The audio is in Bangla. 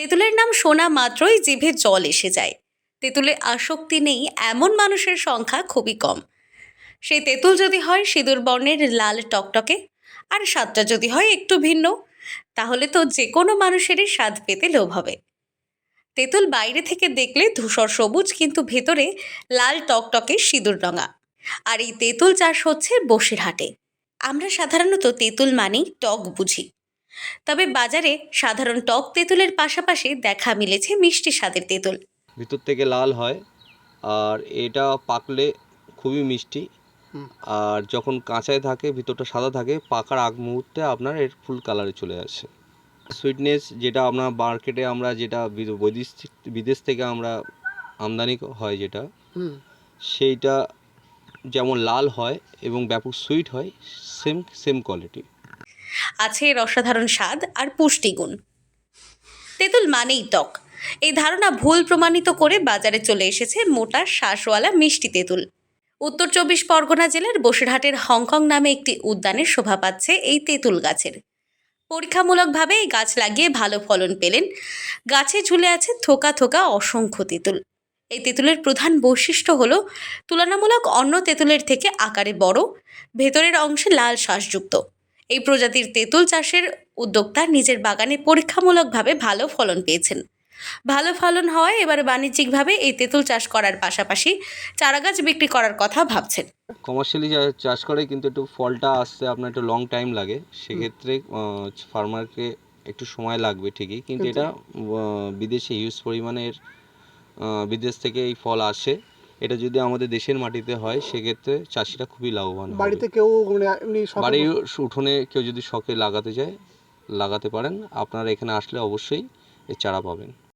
তেঁতুলের নাম শোনা মাত্রই জিভে জল এসে যায়। তেঁতুলে আসক্তি নেই, এমন মানুষের সংখ্যা খুবই কম। সেই তেঁতুল যদি হয় সিঁদুর বর্ণের লাল টকটকে, আর স্বাদটা যদি হয় একটু ভিন্ন, তাহলে তো যে কোনো মানুষেরই স্বাদ পেতে লোভ হবে। তেঁতুল বাইরে থেকে দেখলে ধূসর সবুজ, কিন্তু ভেতরে লাল টকটকে সিঁদুর রঙা। আর এই তেঁতুল চাষ হচ্ছে বসিরহাটে। আমরা সাধারণত তেঁতুল মানেই টক বুঝি। তবে বাজারে সাধারণ টক তেঁতুলের পাশাপাশি দেখা মিলেছে মিষ্টি স্বাদের তেঁতুল। ভিতর থেকে লাল হয় আর এটা পাকলে খুবই মিষ্টি। আর যখন কাঁচায় থাকে ভিতরটা সাদা থাকে পাকার আগ মুহূর্তে আপনার এর ফুল কালারে চলে আসে। সুইটনেস যেটা আমরা মার্কেটে আমরা যেটা বিদ- বৈদেশিক বিদেশ থেকে আমরা আমদানি হয় যেটা হুম। সেইটা যেমন লাল হয় এবং ব্যাপক সুইট হয় সেম সেম কোয়ালিটি আছে এর অসাধারণ স্বাদ আর পুষ্টিগুণ। তেঁতুল মানেই ত্বক। এই ধারণা ভুল প্রমাণিত করে বাজারে চলে এসেছে মোটা শ্বাসওয়ালা মিষ্টি তেঁতুল। উত্তর চব্বিশ পরগনা জেলার বসিরহাটের হংকং নামে একটি উদ্যানের শোভা পাচ্ছে এই তেঁতুল গাছের। পরীক্ষামূলকভাবে এই গাছ লাগিয়ে ভালো ফলন পেলেন। গাছে ঝুলে আছে থোকা থোকা অসংখ্য তেঁতুল। এই তেঁতুলের প্রধান বৈশিষ্ট্য হল, তুলনামূলক অন্য তেঁতুলের থেকে আকারে বড়, ভেতরের অংশে লাল শ্বাসযুক্ত এই প্রজাতির তেঁতুল চাষের উদ্যোক্তা নিজের বাগানে পরীক্ষামূলকভাবে ভালো ফলন পেয়েছেন। ভালো ফলন হওয়ায় এবার বাণিজ্যিকভাবে এই তেঁতুল চাষ করার পাশাপাশি চারাগাছ বিক্রি করার কথা ভাবছেন। কমার্শিয়ালি চাষ করে কিন্তু একটু ফলটা আসতে আপনার একটু লং টাইম লাগে। সেক্ষেত্রে ফার্মারকে একটু সময় লাগবে ঠিকই। কিন্তু এটা বিদেশে হিউজ পরিমাণের বিদেশ থেকে এই ফল আসে। এটা যদি আমাদের দেশের মাটিতে হয় সেক্ষেত্রে চাষিরা খুবই লাভবান হবে। বাড়িতে কেউ মানে এমনি শখে বাড়ির উঠোনে কেউ যদি শখে লাগাতে চায় লাগাতে পারেন আপনারা এখানে আসলে অবশ্যই এর চারা পাবেন